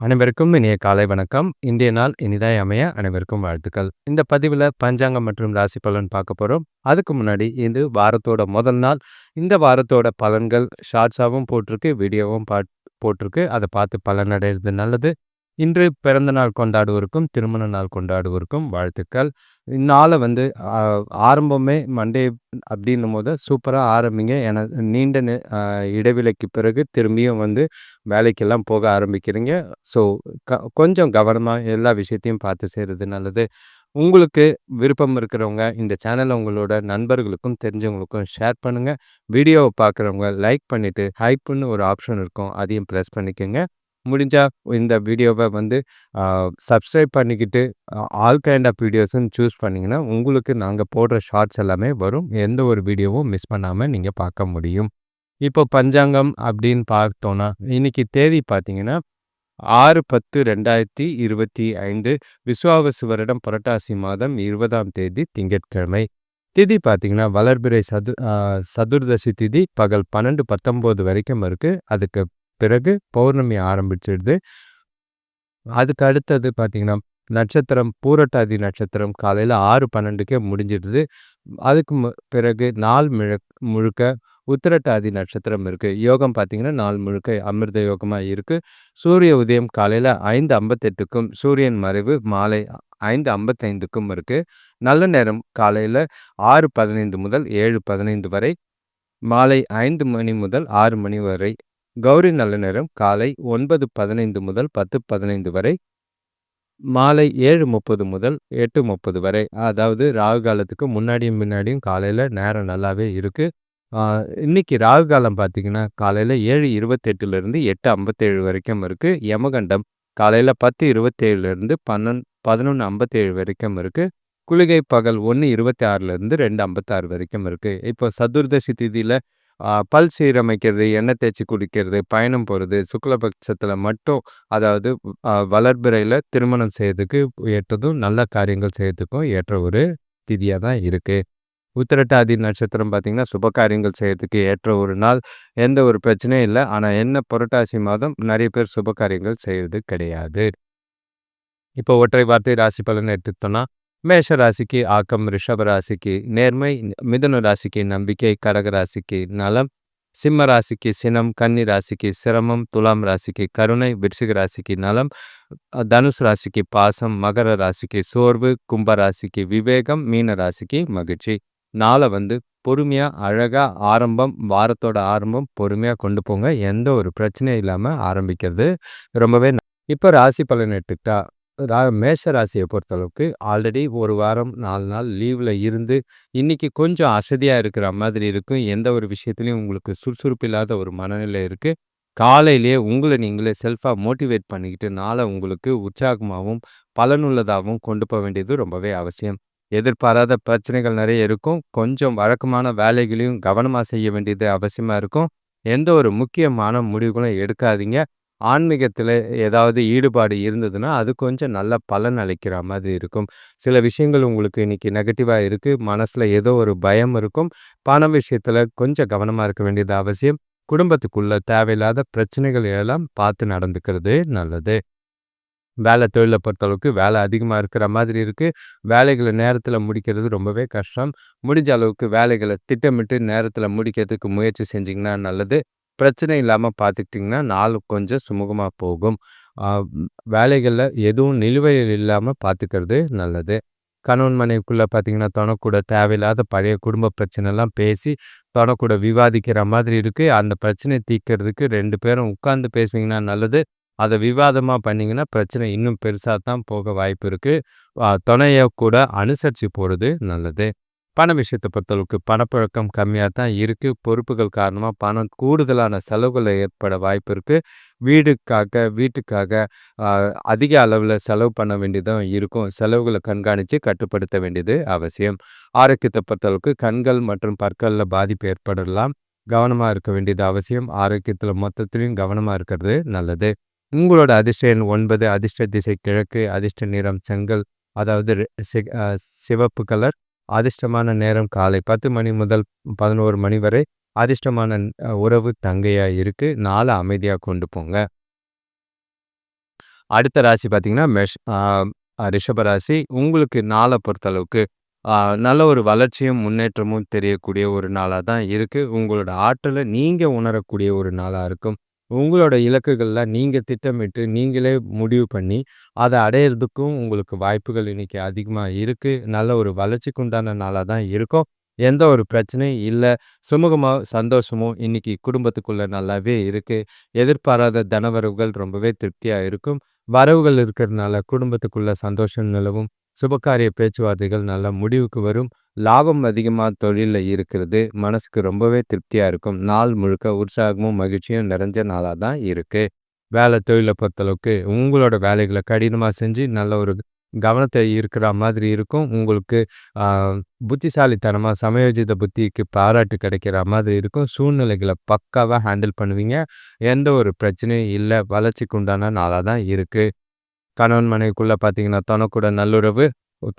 அனைவருக்கும் இனிய காலை வணக்கம். இன்றைய நாள் இனிதாய் அமைய அனைவருக்கும் வாழ்த்துக்கள். இந்த பதிவில் பஞ்சாங்கம் மற்றும் ராசி பலன் பார்க்க போகிறோம் அதுக்கு முன்னாடி இது வாரத்தோட முதல் நாள் இந்த வாரத்தோட பலன்கள் ஷார்ட்ஸாகவும் போட்டிருக்கு வீடியோவும் பா போட்டிருக்கு. அதை பார்த்து பலன் அடைகிறது நல்லது. இன்று பிறந்த நாள் கொண்டாடுவோருக்கும் திருமண நாள் கொண்டாடுவோருக்கும் வாழ்த்துக்கள். இந்நாளை வந்து ஆரம்பமே மண்டே அப்படின்னும் போது சூப்பராக ஆரம்பிங்க. ஏன்னா நீண்ட இடைவெளிக்கு பிறகு திரும்பியும் வந்து வேலைக்கெல்லாம் போக ஆரம்பிக்கிறீங்க. ஸோ க கொஞ்சம் கவனமாக எல்லா விஷயத்தையும் பார்த்து செய்கிறது நல்லது. உங்களுக்கு விருப்பம் இருக்கிறவங்க இந்த சேனலை உங்களோட நண்பர்களுக்கும் தெரிஞ்சவங்களுக்கும் ஷேர் பண்ணுங்கள் வீடியோவை பார்க்குறவங்க லைக் பண்ணிவிட்டு ஹைப்புன்னு ஒரு ஆப்ஷன் இருக்கும். அதையும் ப்ரெஸ் பண்ணிக்கோங்க. முடிஞ்சால் இந்த வீடியோவை வந்து சப்ஸ்கிரைப் பண்ணிக்கிட்டு ஆல் கைண்ட் ஆஃப் வீடியோஸ்ன்னு சூஸ் பண்ணிங்கன்னா உங்களுக்கு நாங்கள் போடுற ஷார்ட்ஸ் எல்லாமே வரும். எந்த ஒரு வீடியோவும் மிஸ் பண்ணாமல் நீங்கள் பார்க்க முடியும். இப்போ பஞ்சாங்கம் அப்படின்னு பார்த்தோன்னா இன்றைக்கி தேதி பார்த்தீங்கன்னா ஆறு பத்து ரெண்டாயிரத்தி இருபத்தி ஐந்து விஸ்வாவசு வருடம் புரட்டாசி மாதம் இருபதாம் தேதி திங்கட்கிழமை. திதி பார்த்தீங்கன்னா வளர்பிறை சது சதுர்தசி திதி பகல் பன்னெண்டு பத்தொம்போது வரைக்கும் இருக்குது அதுக்கு பிறகு பௌர்ணமி ஆரம்பிச்சிடுது. அதுக்கு அடுத்தது பார்த்திங்கன்னா நட்சத்திரம் பூரட்டாதி நட்சத்திரம் காலையில் ஆறு பன்னெண்டுக்கே முடிஞ்சிடுது. அதுக்கு பிறகு நாள் முழு முழுக்க உத்திரட்டாதி நட்சத்திரம் இருக்குது யோகம் பார்த்திங்கன்னா நாள் முழுக்க அமிர்த யோகமாக இருக்குது சூரிய உதயம் காலையில் ஐந்து ஐம்பத்தெட்டுக்கும் சூரியன் மறைவு மாலை ஐந்து ஐம்பத்தைந்துக்கும் இருக்குது நல்ல நேரம் காலையில் ஆறு பதினைந்து முதல் ஏழு பதினைந்து வரை மாலை ஐந்து மணி முதல் ஆறு மணி வரை கௌரி நல்ல நேரம். காலை ஒன்பது பதினைந்து முதல் பத்து பதினைந்து வரை. மாலை ஏழு முப்பது முதல் எட்டு முப்பது வரை. அதாவது ராகு காலத்துக்கு முன்னாடியும் முன்னாடியும் காலையில் நேரம் நல்லாவே இருக்குது இன்னைக்கு ராகு காலம் பார்த்திங்கன்னா காலையில் ஏழு இருபத்தெட்டுலேருந்து எட்டு ஐம்பத்தேழு வரைக்கும் இருக்குது யமகண்டம் காலையில் பத்து இருபத்தேழுலேருந்து பன்னெண்டு பதினொன்று ஐம்பத்தேழு வரைக்கும் இருக்குது குளிகை பகல் ஒன்று இருபத்தி ஆறுலேருந்து ரெண்டு ஐம்பத்தாறு வரைக்கும் இருக்குது இப்போ சதுர்தசி திதியில் பல் சீரமைக்கிறது எண்ணெய் தேய்ச்சி குடிக்கிறது பயணம் போகிறது சுக்லபட்சத்தில் மட்டும் அதாவது வளர்பிறையில் திருமணம் செய்யறதுக்கு ஏற்றதும் நல்ல காரியங்கள் செய்யறதுக்கும் ஏற்ற ஒரு திதியாக தான் இருக்குது உத்திரட்டாதி நட்சத்திரம் பார்த்திங்கன்னா சுப காரியங்கள் செய்யறதுக்கு ஏற்ற ஒரு நாள். எந்த ஒரு பிரச்சனையும் இல்லை. ஆனால் என்ன புரட்டாசி மாதம் நிறைய பேர் சுப காரியங்கள் செய்கிறது கிடையாது. இப்போ ஒற்றை வார்த்தை ராசி பலன் எடுத்துக்கிட்டோன்னா மேஷ ராசிக்கு ஆக்கம் ரிஷப ராசிக்கு நேர்மை மிதுன ராசிக்கு நம்பிக்கை கடக ராசிக்கு நலம் சிம்ம ராசிக்கு சினம் கன்னி ராசிக்கு சிரமம் துலாம் ராசிக்கு கருணை விருச்சிக ராசிக்கு நலம் தனுஷ் ராசிக்கு பாசம் மகர ராசிக்கு சோர்வு கும்ப ராசிக்கு விவேகம் மீன ராசிக்கு மகிழ்ச்சி. நாளை வந்து பொறுமையாக அழகாக ஆரம்பம் வாரத்தோட ஆரம்பம் பொறுமையாக கொண்டு போங்க. எந்த ஒரு பிரச்சனையும் இல்லாமல் ஆரம்பிக்கிறது. ரொம்பவே இப்போ ராசி பலன் எடுத்துக்கிட்டா ரா மேஷ ராசியை பொறுத்தளவுக்கு ஆல்ரெடி ஒரு வாரம் நாலு நாள் லீவில் இருந்து இன்றைக்கி கொஞ்சம் அசதியாக இருக்கிற மாதிரி இருக்கும். எந்த ஒரு விஷயத்துலையும் உங்களுக்கு சுறுசுறுப்பு இல்லாத ஒரு மனநிலை இருக்குது காலையிலேயே உங்களை நீங்களே செல்ஃபாக மோட்டிவேட் பண்ணிக்கிட்டு நாளை உங்களுக்கு உற்சாகமாகவும் பலனுள்ளதாகவும் கொண்டு போக வேண்டியது ரொம்பவே அவசியம். எதிர்பாராத பிரச்சனைகள் நிறைய இருக்கும். கொஞ்சம் வழக்கமான வேலைகளையும் கவனமாக செய்ய வேண்டியது அவசியமாக இருக்கும். எந்த ஒரு முக்கியமான முடிவுகளும் எடுக்காதீங்க. ஆன்மீகத்தில் ஏதாவது ஈடுபாடு இருந்ததுன்னா அது கொஞ்சம் நல்ல பலன் அளிக்கிற மாதிரி இருக்கும். சில விஷயங்கள் உங்களுக்கு இன்றைக்கி நெகட்டிவாக இருக்குது மனசில் ஏதோ ஒரு பயம் இருக்கும். பண விஷயத்தில் கொஞ்சம் கவனமாக இருக்க வேண்டியது அவசியம். குடும்பத்துக்குள்ளே தேவையில்லாத பிரச்சனைகள் எல்லாம் பார்த்து நடந்துக்கிறது நல்லது. வேலை தொழிலை பொறுத்தளவுக்கு வேலை அதிகமாக இருக்கிற மாதிரி இருக்குது வேலைகளை நேரத்தில் முடிக்கிறது ரொம்பவே கஷ்டம். முடிஞ்ச அளவுக்கு வேலைகளை திட்டமிட்டு நேரத்தில் முடிக்கிறதுக்கு முயற்சி செஞ்சிங்கன்னா நல்லது. பிரச்சனை இல்லாமல் பார்த்துக்கிட்டிங்கன்னா நாள் கொஞ்சம் சுமூகமாக போகும். வேலைகளில் எதுவும் நிலுவையில் இல்லாமல் பார்த்துக்கிறது நல்லது. கணவன் மனைவிக்குள்ளே பார்த்தீங்கன்னா தொணக்கூட தேவையில்லாத பழைய குடும்ப பிரச்சனைலாம் பேசி தொணக்கூட விவாதிக்கிற மாதிரி இருக்குது அந்த பிரச்சனையை தீர்க்கறதுக்கு ரெண்டு பேரும் உட்காந்து பேசுவீங்கன்னா நல்லது. அதை விவாதமாக பண்ணிங்கன்னா பிரச்சனை இன்னும் பெருசாக தான் போக வாய்ப்பு இருக்குது துணையை கூட அனுசரித்து போகிறது நல்லது. பண விஷயத்தை பொறுத்தளவுக்கு பணப்பழக்கம் கம்மியாக தான் இருக்குது பொறுப்புகள் காரணமாக பணம் கூடுதலான செலவுகளை ஏற்பட வாய்ப்பு இருக்குது வீடுக்காக வீட்டுக்காக அதிக அளவில் செலவு பண்ண வேண்டியதும் இருக்கும். செலவுகளை கண்காணித்து கட்டுப்படுத்த வேண்டியது அவசியம். ஆரோக்கியத்தை பொறுத்தளவுக்கு கண்கள் மற்றும் பற்களில் பாதிப்பு ஏற்படலாம். கவனமாக இருக்க வேண்டியது அவசியம். ஆரோக்கியத்தில் மொத்தத்திலையும் கவனமாக இருக்கிறது நல்லது. உங்களோட அதிர்ஷ்ட எண் ஒன்பது அதிர்ஷ்ட திசை கிழக்கு அதிர்ஷ்ட நிறம் செங்கல் அதாவது சிவப்பு கலர். அதிர்ஷ்டமான நேரம் காலை பத்து மணி முதல் பதினோரு மணி வரை அதிர்ஷ்டமான உறவு தங்கையாக இருக்குது நாளை அமைதியாக கொண்டு போங்க அடுத்த ராசி பார்த்தீங்கன்னா, மெஷ் ஆ ரிஷப ராசி. உங்களுக்கு நாளை பொறுத்தளவுக்கு நல்ல ஒரு வளர்ச்சியும், முன்னேற்றமும் தெரியக்கூடிய ஒரு நாளாக தான் இருக்குது உங்களோட ஆற்றலை நீங்கள் உணரக்கூடிய ஒரு நாளாக இருக்கும். உங்களோட இலக்குகளில் நீங்கள் திட்டமிட்டு, நீங்களே முடிவு பண்ணி, அதை அடையிறதுக்கும் உங்களுக்கு வாய்ப்புகள் இன்றைக்கி அதிகமாக இருக்குது நல்ல ஒரு வளர்ச்சிக்கு உண்டான தான் இருக்கும். எந்த ஒரு பிரச்சனையும் இல்லை சுமூகமாக சந்தோஷமும் இன்றைக்கி குடும்பத்துக்குள்ளே நல்லாவே இருக்குது எதிர்பாராத தனவரவுகள் ரொம்பவே திருப்தியாக இருக்கும். வரவுகள் இருக்கிறதுனால குடும்பத்துக்குள்ளே சந்தோஷம் நிலவும். சுபகாரிய பேச்சுவார்த்தைகள் நல்ல முடிவுக்கு வரும். லாபம் அதிகமாக தொழிலில் இருக்கிறது. மனசுக்கு ரொம்பவே திருப்தியாக இருக்கும். நாள் முழுக்க உற்சாகமும், மகிழ்ச்சியும் நிறைஞ்ச நாளாக தான் இருக்குது வேலை தொழிலை பொறுத்தளவுக்கு உங்களோட வேலைகளை கடினமாக செஞ்சு நல்ல ஒரு கவனத்தை இருக்கிற மாதிரி இருக்கும். உங்களுக்கு புத்திசாலித்தனமாக சமயோஜித புத்திக்கு பாராட்டு கிடைக்கிற மாதிரி இருக்கும். சூழ்நிலைகளை பக்காவாக ஹேண்டில் பண்ணுவீங்க. எந்த ஒரு பிரச்சனையும் இல்லை வளர்ச்சிக்கு உண்டான நாளாக தான் இருக்குது கணவன் மனைவிக்குள்ளே பார்த்தீங்கன்னா, தனக்கூட நல்லுறவு,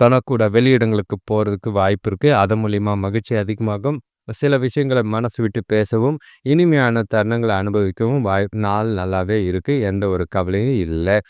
தனக்கூட வெளியிடங்களுக்கு போறதுக்கு வாய்ப்பு இருக்கு. அதன் மூலிமா மகிழ்ச்சி அதிகமாகும். சில விஷயங்களை மனசு விட்டு பேசவும், இனிமையான தருணங்களை அனுபவிக்கவும் வாய் நாள் நல்லாவே இருக்கு. எந்த ஒரு கவலையும் இல்ல.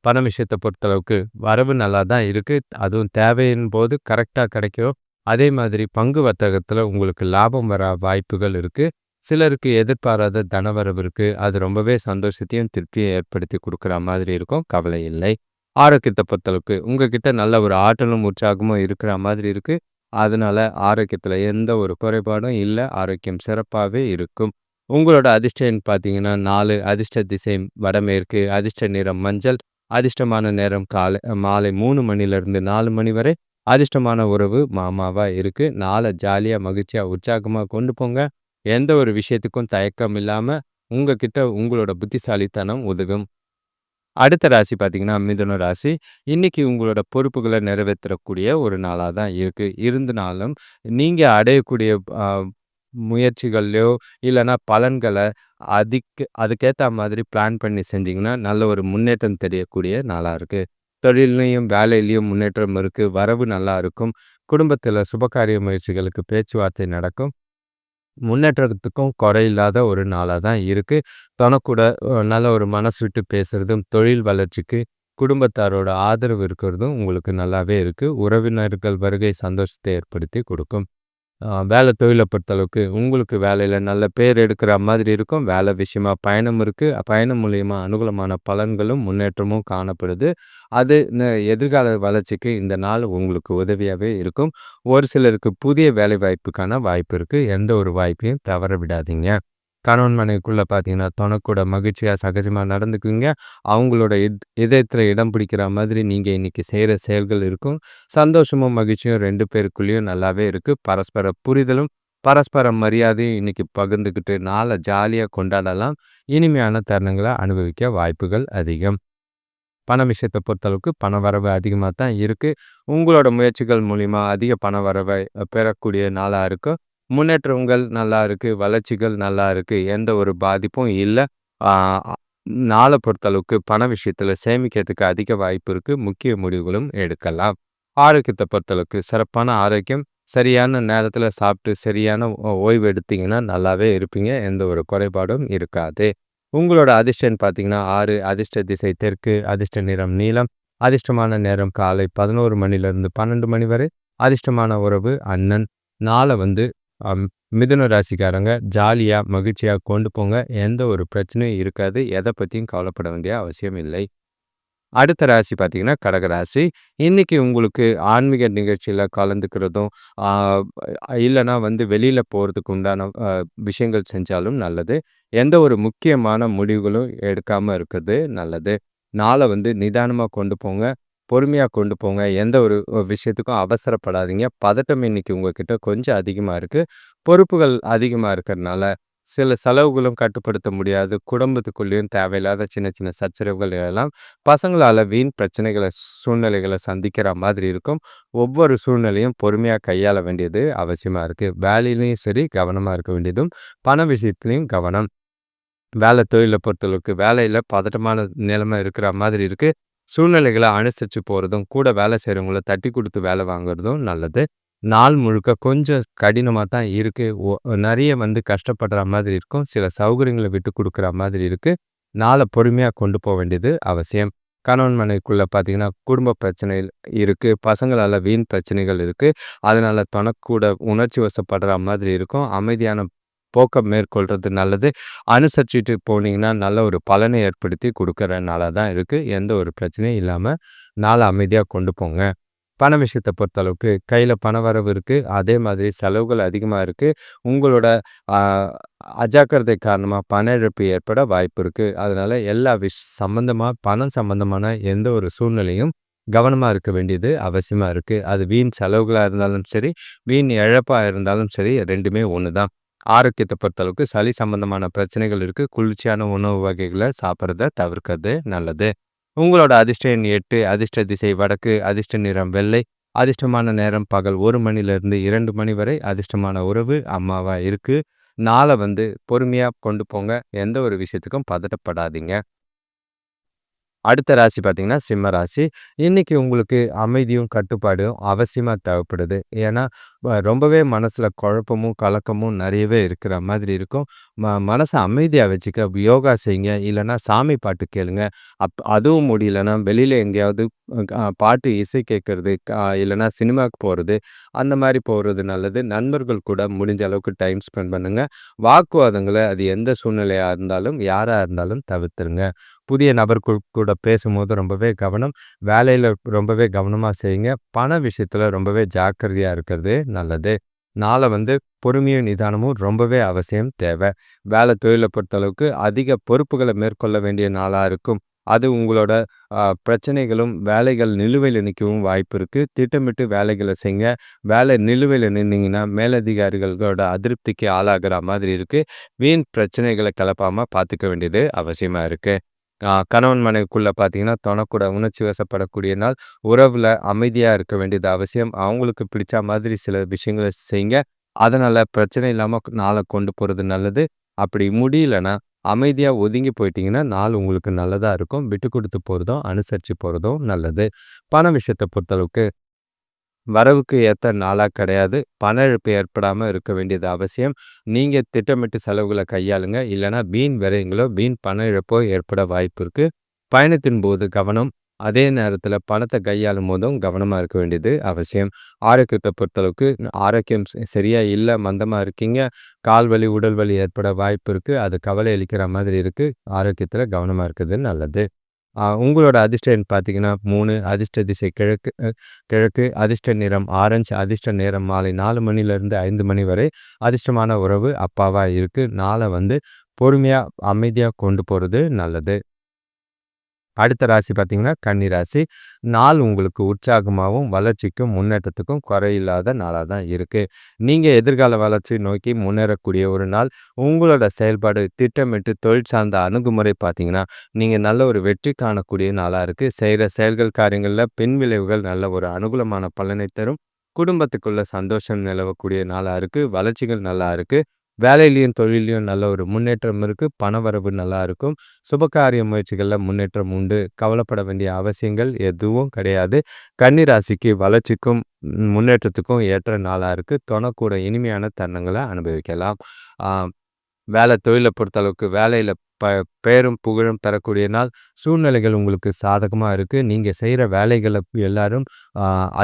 பண விஷயத்தை பொறுத்தளவுக்கு வரவு நல்லா தான் இருக்கு. அதுவும் தேவையின் போது கரெக்டாக கிடைக்கும். அதே மாதிரி பங்கு வர்த்தகத்துல உங்களுக்கு லாபம் வர வாய்ப்புகள் இருக்கு. சிலருக்கு எதிர்பாராத தனவரவு இருக்கு. அது ரொம்பவே சந்தோஷத்தையும், திருப்தியும் ஏற்படுத்தி கொடுக்குற மாதிரி இருக்கும். கவலை இல்லை. ஆரோக்கியத்தை பொறுத்தளவுக்கு உங்ககிட்ட நல்ல ஒரு ஆற்றலும், உற்சாகமும் இருக்கிற மாதிரி இருக்கு. அதனால ஆரோக்கியத்துல எந்த ஒரு குறைபாடும் இல்ல. ஆரோக்கியம் சிறப்பாவே இருக்கும். உங்களோட அதிர்ஷ்டம் பார்த்தீங்கன்னா நாலு அதிர்ஷ்ட திசை வடமேற்கு, அதிர்ஷ்ட நிறம் மஞ்சள், அதிர்ஷ்டமான நேரம் காலை மாலை மூணு மணிலேருந்து நாலு மணி வரை. அதிர்ஷ்டமான உறவு மாமாவா இருக்கு. நாளை ஜாலியா, மகிழ்ச்சியா, உற்சாகமா கொண்டு போங்க. எந்த ஒரு விஷயத்துக்கும் தயக்கம் இல்லாம உங்ககிட்ட உங்களோட புத்திசாலித்தனம் உதவும். அடுத்த ராசி பார்த்தீங்கன்னா, மிதுன ராசி. இன்னைக்கு உங்களோட பொறுப்புகளை நிறைவேற்றக்கூடிய ஒரு நாளாக தான் இருக்குது இருந்தாலும் நீங்கள் அடையக்கூடிய முயற்சிகள்லையோ இல்லைன்னா பலன்களை அதுக்கு அதுக்கேற்ற மாதிரி பிளான் பண்ணி செஞ்சிங்கன்னா நல்ல ஒரு முன்னேற்றம் தெரியக்கூடிய நாளாக இருக்குது தொழிலையும் வேலையிலையும் முன்னேற்றம் இருக்குது வரவு நல்லா இருக்கும். குடும்பத்தில் சுபகாரிய முயற்சிகளுக்கு பேச்சுவார்த்தை நடக்கும். முன்னேற்றத்துக்கும் குறையில்லாத ஒரு நாளாக தான் இருக்குது தனக்கூட நல்ல ஒரு மனசு விட்டு பேசுகிறதும் தொழில் வளர்ச்சிக்கு குடும்பத்தாரோட ஆதரவு இருக்கிறதும் உங்களுக்கு நல்லாவே இருக்குது உறவினர்கள் வருகை சந்தோஷத்தை ஏற்படுத்தி கொடுக்கும். வேலை தொழிலை பொறுத்தளவுக்கு உங்களுக்கு வேலையில் நல்ல பேர் எடுக்கிற மாதிரி இருக்கும். வேலை விஷயமா பயணம் இருக்குது பயணம் மூலயமா அனுகூலமான பலன்களும், முன்னேற்றமும் காணப்படுது. அது ந எதிர்கால வளர்ச்சிக்கு இந்த நாள் உங்களுக்கு உதவியாகவே இருக்கும். ஒரு சிலருக்கு புதிய வேலைவாய்ப்புக்கான வாய்ப்பு இருக்குது எந்த ஒரு வாய்ப்பையும் தவற விடாதீங்க. கணவன் மனைவிக்குள்ள பார்த்தீங்கன்னா, தனக்கூட மகிழ்ச்சியாக சகஜமாக நடந்துக்குங்க அவங்களோட இத் இதயத்தில் இடம் பிடிக்கிற மாதிரி நீங்கள் இன்றைக்கி செய்கிற செயல்கள் இருக்கும். சந்தோஷமும், மகிழ்ச்சியும் ரெண்டு பேருக்குள்ளேயும் நல்லாவே இருக்குது பரஸ்பர புரிதலும், பரஸ்பர மரியாதையும் இன்றைக்கி பகிர்ந்துக்கிட்டு நாளை ஜாலியாக கொண்டாடலாம். இனிமையான தருணங்களை அனுபவிக்க வாய்ப்புகள் அதிகம். பண விஷயத்தை பொறுத்தளவுக்கு பண வரவு அதிகமாக தான் இருக்குது உங்களோட முயற்சிகள் மூலிமா அதிக பண வரவை பெறக்கூடிய நாளாக இருக்கும் முன்னேற்றங்கள் நல்லா இருக்கு. வளர்ச்சிகள் நல்லா இருக்கு. எந்த ஒரு பாதிப்பும் இல்லை நாளை பொறுத்தளவுக்கு பண விஷயத்துல சேமிக்கிறதுக்கு அதிக வாய்ப்பு இருக்குது முக்கிய முடிவுகளும் எடுக்கலாம். ஆரோக்கியத்தை பொறுத்தளவுக்கு சிறப்பான ஆரோக்கியம். சரியான நேரத்துல சாப்பிட்டு சரியான ஓ ஓய்வு எடுத்தீங்கன்னா நல்லாவே இருப்பீங்க. எந்த ஒரு குறைபாடும் இருக்காது. உங்களோட அதிர்ஷ்ட பார்த்தீங்கன்னா ஆறு அதிர்ஷ்ட திசை தெற்கு, அதிர்ஷ்ட நிறம் நீளம் அதிர்ஷ்டமான நேரம் காலை பதினோரு மணிலேருந்து பன்னெண்டு மணி வரை. அதிர்ஷ்டமான உறவு அண்ணன். நாளை வந்து மிதுன ராசிக்காரங்க ஜாலியாக மகிழ்ச்சியாக கொண்டு போங்க. எந்த ஒரு பிரச்சனையும் இருக்காது. எதை பற்றியும் கவலைப்பட வேண்டிய அவசியம் இல்லை. அடுத்த ராசி பார்த்தீங்கன்னா, கடக ராசி. இன்னைக்கு உங்களுக்கு ஆன்மீக நிகழ்ச்சியில் கலந்துக்கிறதும், இல்லைனா வந்து வெளியில் போகிறதுக்கு உண்டான விஷயங்கள் செஞ்சாலும் நல்லது. எந்த ஒரு முக்கியமான முடிவுகளும் எடுக்காமல் இருக்கிறது நல்லது. நாளை வந்து நிதானமாக கொண்டு போங்க. பொறுமையாக கொண்டு போங்க. எந்த ஒரு விஷயத்துக்கும் அவசரப்படாதீங்க. பதட்டம் இன்னைக்கு உங்ககிட்ட கொஞ்சம் அதிகமாக இருக்குது பொறுப்புகள் அதிகமாக இருக்கிறனால, சில செலவுகளும் கட்டுப்படுத்த முடியாது. குடும்பத்துக்குள்ளேயும் தேவையில்லாத சின்ன சின்ன சச்சரவுகள் எல்லாம் பசங்களால் வீண் பிரச்சனைகளை சூழ்நிலைகளை சந்திக்கிற மாதிரி இருக்கும். ஒவ்வொரு சூழ்நிலையும் பொறுமையாக கையாள வேண்டியது அவசியமாக இருக்குது வேலையிலையும் சரி கவனமாக இருக்க வேண்டியதும், பண விஷயத்துலையும் கவனம். வேலை தொழிலை பொறுத்தளவுக்கு வேலையில் பதட்டமான நிலைமை இருக்கிற மாதிரி இருக்குது சூழ்நிலைகளை அனுசரித்து போகிறதும் கூட வேலை செய்கிறவங்கள தட்டி கொடுத்து வேலை வாங்குறதும் நல்லது. நாள் முழுக்க கொஞ்சம் கடினமாக தான் இருக்குது நிறைய வந்து கஷ்டப்படுற மாதிரி இருக்கும். சில சௌகரியங்களை விட்டு கொடுக்குற மாதிரி இருக்குது நாளை பொறுமையாக கொண்டு போக வேண்டியது அவசியம். கணவன் மனைவிக்குள்ளே பார்த்தீங்கன்னா குடும்ப பிரச்சனை இருக்குது பசங்களால் வீண் பிரச்சனைகள் இருக்குது அதனால் தனக்கூட உணர்ச்சி வசப்படுற மாதிரி இருக்கும். அமைதியான போக்கம் மேற்கொள்கிறது நல்லது. அனுசரிச்சுட்டு போனீங்கன்னா நல்ல ஒரு பலனை ஏற்படுத்தி கொடுக்குற தான் இருக்குது எந்த ஒரு பிரச்சனையும் இல்லாமல் நாளை அமைதியாக கொண்டு போங்க. பண விஷயத்தை பொறுத்தளவுக்கு கையில் பண வரவு இருக்குது அதே மாதிரி செலவுகள் அதிகமாக இருக்குது உங்களோட அஜாக்கிரதை காரணமாக பண இழப்பு ஏற்பட வாய்ப்பு இருக்குது அதனால் எல்லா விஷ் சம்மந்தமாக பணம் சம்மந்தமான எந்த ஒரு சூழ்நிலையும் கவனமாக இருக்க வேண்டியது அவசியமாக இருக்குது அது வீண் செலவுகளாக இருந்தாலும் சரி வீண் இழப்பாக இருந்தாலும் சரி ரெண்டுமே ஒன்று தான் ஆரோக்கியத்தை பொறுத்தளவுக்கு சளி சம்பந்தமான பிரச்சனைகள் இருக்குது குளிர்ச்சியான உணவு வகைகளை சாப்பிட்றத தவிர்க்கிறது நல்லது. உங்களோட அதிர்ஷ்ட எண் எட்டு அதிர்ஷ்ட திசை வடக்கு அதிர்ஷ்ட நிறம் வெள்ளை அதிர்ஷ்டமான நேரம் பகல் ஒரு மணிலேருந்து இரண்டு மணி வரை அதிர்ஷ்டமான உறவு அம்மாவாக இருக்குது நாளை வந்து பொறுமையாக கொண்டு போங்க. எந்த ஒரு விஷயத்துக்கும் பதட்டப்படாதீங்க. அடுத்த ராசி பார்த்தீங்கன்னா சிம்ம ராசி. இன்றைக்கி உங்களுக்கு அமைதியும் கட்டுப்பாடும் அவசியமாக தேவைப்படுது. ஏன்னா ரொம்பவே மனசில் குழப்பமும் கலக்கமும் நிறையவே இருக்கிற மாதிரி இருக்கும். ம மனசை அமைதியாக வச்சுக்க யோகா செய்யுங்க. இல்லைன்னா சாமி பாட்டு கேளுங்க. அப் அதுவும் முடியலன்னா வெளியில் எங்கேயாவது பாட்டு இசை கேட்குறது இல்லைன்னா சினிமாவுக்கு போகிறது அந்த மாதிரி போகிறது நல்லது. நண்பர்கள் கூட முடிஞ்ச அளவுக்கு டைம் ஸ்பெண்ட் பண்ணுங்கள் வாக்குவாதங்களை அது எந்த சூழ்நிலையாக இருந்தாலும் யாராக இருந்தாலும் தவிர்த்துருங்க. புதிய நபர் கூட பேசும்போது ரொம்பவே கவனம். வேலையில் ரொம்பவே கவனமாக செய்யுங்க. பண விஷயத்தில் ரொம்பவே ஜாக்கிரதையாக இருக்கிறது நல்லது. நாளை வந்து பொறுமையும் நிதானமும் ரொம்பவே அவசியம் தேவை. வேலை தொழிலை பொறுத்தளவுக்கு அதிக பொறுப்புகளை மேற்கொள்ள வேண்டிய நாளாக இருக்கும். அது உங்களோட பிரச்சனைகளும் வேலைகள் நிலுவையில் நிற்கவும் வாய்ப்பு இருக்குது திட்டமிட்டு வேலைகளை செய்யுங்க. வேலை நிலுவையில் நின்னீங்கன்னா மேலதிகாரிகளோட அதிருப்திக்கு ஆளாகிற மாதிரி இருக்குது வீண் பிரச்சனைகளை கிளப்பாமல் பார்த்துக்க வேண்டியது அவசியமாக இருக்குது கணவன் மனைவிக்குள்ளே பார்த்தீங்கன்னா தனக்கூட உணர்ச்சி வசப்படக்கூடிய நாள். உறவில் அமைதியாக இருக்க வேண்டியது அவசியம். அவங்களுக்கு பிடிச்ச மாதிரி சில விஷயங்களை செய்யுங்க அதனால் பிரச்சனை இல்லாமல் நாளை கொண்டு போகிறது நல்லது. அப்படி முடியலன்னா அமைதியாக ஒதுங்கி போயிட்டீங்கன்னா நாள் உங்களுக்கு நல்லதாக இருக்கும். விட்டு கொடுத்து போகிறதும் அனுசரித்து போகிறதும் நல்லது. பண விஷயத்தை பொறுத்தளவுக்கு வரவுக்கு ஏற்ற நாளாக கிடையாது. பண இழப்பு ஏற்படாமல் இருக்க வேண்டியது அவசியம். நீங்கள் திட்டமிட்டு செலவுகளை கையாளுங்க. இல்லைனா வீண் விரயங்களோ வீண் பண இழப்போ ஏற்பட வாய்ப்பு இருக்குது பயணத்தின் போது கவனம். அதே நேரத்தில் பணத்தை கையாளும் போதும் கவனமாக இருக்க வேண்டியது அவசியம். ஆரோக்கியத்தை பொறுத்தளவுக்கு ஆரோக்கியம் சரியாக இல்லை மந்தமாக இருக்கீங்க. கால் வலி உடல் வலி ஏற்பட வாய்ப்பு இருக்குது அது கவலை அளிக்கிற மாதிரி இருக்குது ஆரோக்கியத்தில் கவனமாக இருக்கிறது நல்லது. உங்களோட அதிர்ஷ்ட எண் பார்த்தீங்கன்னா மூணு அதிர்ஷ்ட திசை கிழக்கு கிழக்கு அதிர்ஷ்ட நிறம் ஆரஞ்சு அதிர்ஷ்ட நேரம் மாலை நாலு மணிலேருந்து ஐந்து மணி வரை அதிர்ஷ்டமான உறவு அப்பாவாக இருக்குது நாளை வந்து பொறுமையாக அமைதியாக கொண்டு போகிறது நல்லது. அடுத்த ராசி பார்த்தீங்கன்னா கன்னி ராசி. நாள் உங்களுக்கு உற்சாகமாகவும் வளர்ச்சிக்கும் முன்னேற்றத்துக்கும் குறையில்லாத நாளாக தான் இருக்குது நீங்கள் எதிர்கால வளர்ச்சி நோக்கி முன்னேறக்கூடிய ஒரு நாள். உங்களோட செயல்பாடு திட்டமிட்டு தொழில் சார்ந்த அணுகுமுறை பார்த்தீங்கன்னா நீங்கள் நல்ல ஒரு வெற்றி காணக்கூடிய நாளாக இருக்குது செய்கிற செயல்கள் காரியங்களில் பின் விளைவுகள் நல்ல ஒரு அனுகூலமான பலனை தரும். குடும்பத்துக்குள்ள சந்தோஷம் நிலவக்கூடிய நாளாக இருக்குது வளர்ச்சிகள் நல்லா இருக்குது வேலையிலையும் தொழிலையும் நல்ல ஒரு முன்னேற்றம் இருக்குது பணவரவு நல்லா இருக்கும். சுபகாரிய முயற்சிகளில் முன்னேற்றம் உண்டு. கவலைப்பட வேண்டிய அவசியங்கள் எதுவும் கிடையாது. கன்னிராசிக்கு வளர்ச்சிக்கும் முன்னேற்றத்துக்கும் ஏற்ற நாளாக இருக்குது தொணக்கூட இனிமையான தருணங்களை அனுபவிக்கலாம். வேலை தொழிலை பொறுத்தளவுக்கு வேலையில் ப பெயரும் புகழும் தரக்கூடிய நாள். சூழ்நிலைகள் உங்களுக்கு சாதகமாக இருக்குது நீங்கள் செய்கிற வேலைகளை எல்லாரும்